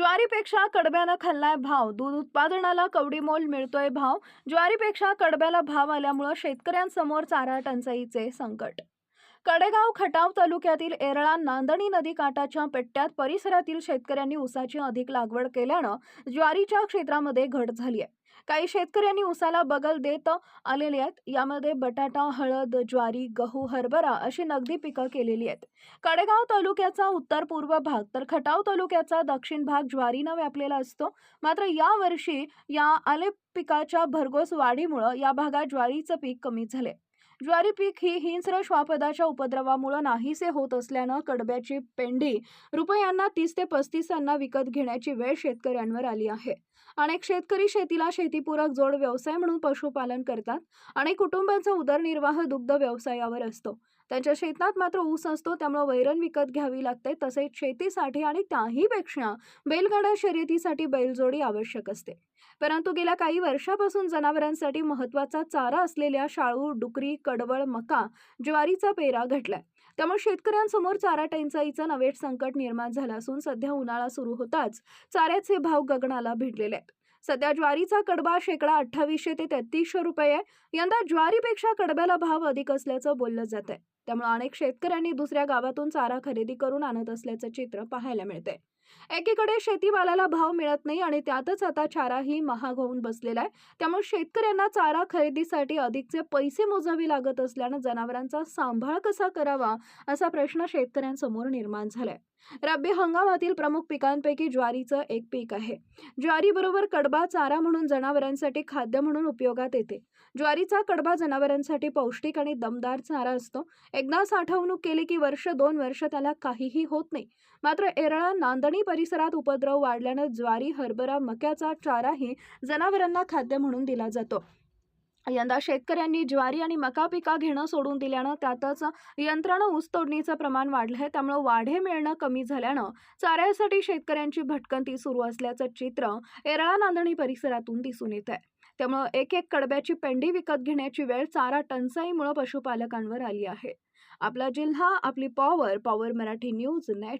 ज्वारीपेक्षा कडब्यानं खाल्लाय भाव. दूध उत्पादनाला कवडीमोल मिळतोय भाव. ज्वारीपेक्षा कडब्याला भाव आल्यामुळं शेतकऱ्यांसमोर चारा टंचाईचे संकट कडेगाव खटाव तालुक्यातील एरळा नांदणी नदी काठाच्या पेट्ट्यात परिसरातील शेतकऱ्यांनी ऊसाची अधिक लागवड केल्यानं ज्वारीच्या क्षेत्रामध्ये घट झाली आहे काही शेतकऱ्यांनी ऊसाला बगल देत आलेले आहेत. यामध्ये बटाटा हळद ज्वारी गहू हरभरा अशी नगदी पिकं केलेली आहेत. कडेगाव तालुक्याचा उत्तर पूर्व भाग तर खटाव तालुक्याचा दक्षिण भाग ज्वारीनं व्यापलेला असतो. मात्र यावर्षी या आले पिकाच्या भरघोस वाढीमुळं या भागात ज्वारीचं पीक कमी झाले ज्वारी पीक ही हिंस्र श्वापदाच्या उपद्रवामुळे नाहीसे होत असल्यानं कडब्याची पेंडी रुपयांना तीस ते पस्तीसांना विकत घेण्याची वेळ शेतकऱ्यांवर आली आहे. अनेक शेतकरी शेतीला शेतीपूरक जोड व्यवसाय म्हणून पशुपालन करतात आणि कुटुंबाचा उदरनिर्वाह दुग्ध व्यवसायावर असतो. त्यांच्या शेतात मात्र ऊस असतो त्यामुळे वैरण विकत घ्यावी लागते. तसेच शेतीसाठी आणि त्याहीपेक्षा बैलगाडा शर्यतीसाठी बैलजोडी आवश्यक असते. परंतु गेल्या काही वर्षापासून जनावरांसाठी महत्त्वाचा चारा असलेल्या शाळू डुकरी कडवळ मका ज्वारीचा पेरा घटलाय. त्यामुळे शेतकऱ्यांसमोर चारा टंचाईचं नवे संकट निर्माण झालं असून सध्या उन्हाळा सुरू होताच चाऱ्याचे भाव गगनाला भिडलेले आहेत. सध्या ज्वारीचा कडबा शेकडा अठ्ठावीसशे ते तेहतीसशे रुपये आहे. यंदा ज्वारीपेक्षा कडब्याला भाव अधिक असल्याचं बोललं जात आहे त्यामुळे अनेक शेतकऱ्यांनी दुसऱ्या गावातून चारा खरेदी करून आणत असल्याचं चित्र पाहायला मिळतंय. एकीकडे शेतीमालाला भाव मिळत नाही आणि त्यातच आता चाराही महाग होऊन बसलेला आहे. त्यामुळे शेतकऱ्यांना चारा खरेदीसाठी अधिकचे पैसे मोजावे लागत असल्यानं जनावरांचा सांभाळ कसा करावा असा प्रश्न शेतकऱ्यांसमोर निर्माण झालाय. रब्बी हंगामातील प्रमुख पिकांपैकी ज्वारीचं एक पीक आहे. ज्वारीबरोबर कडबा चारा म्हणून जनावरांसाठी खाद्य म्हणून उपयोगात येते. ज्वारीचा कडबा जनावरांसाठी पौष्टिक आणि दमदार चारा असतो. एकदा साठवणूक केली की वर्ष दोन वर्ष त्याला काहीही होत नाही. मात्र एरळा नांदणी परिसरात उपद्रव वाढल्यानं ज्वारी हरभरा मक्याचा चाराही जनावरांना खाद्य म्हणून दिला जातो. यंदा शेतकऱ्यांनी ज्वारी आणि मका पिका घेणं सोडून दिल्यानं त्यातच यंत्रानं ऊस तोडणीचं प्रमाण वाढलं आहे त्यामुळं वाढे मिळणं कमी झाल्यानं चाऱ्यासाठी शेतकऱ्यांची भटकंती सुरू असल्याचं चित्र एरळा नांदणी परिसरातून दिसून येत आहे त्यामुळं एक एक कडब्याची पेंडी विकत घेण्याची वेळ चारा टंचाईमुळं पशुपालकांवर आली आहे. आपला जिल्हा आपली power power Marathi news net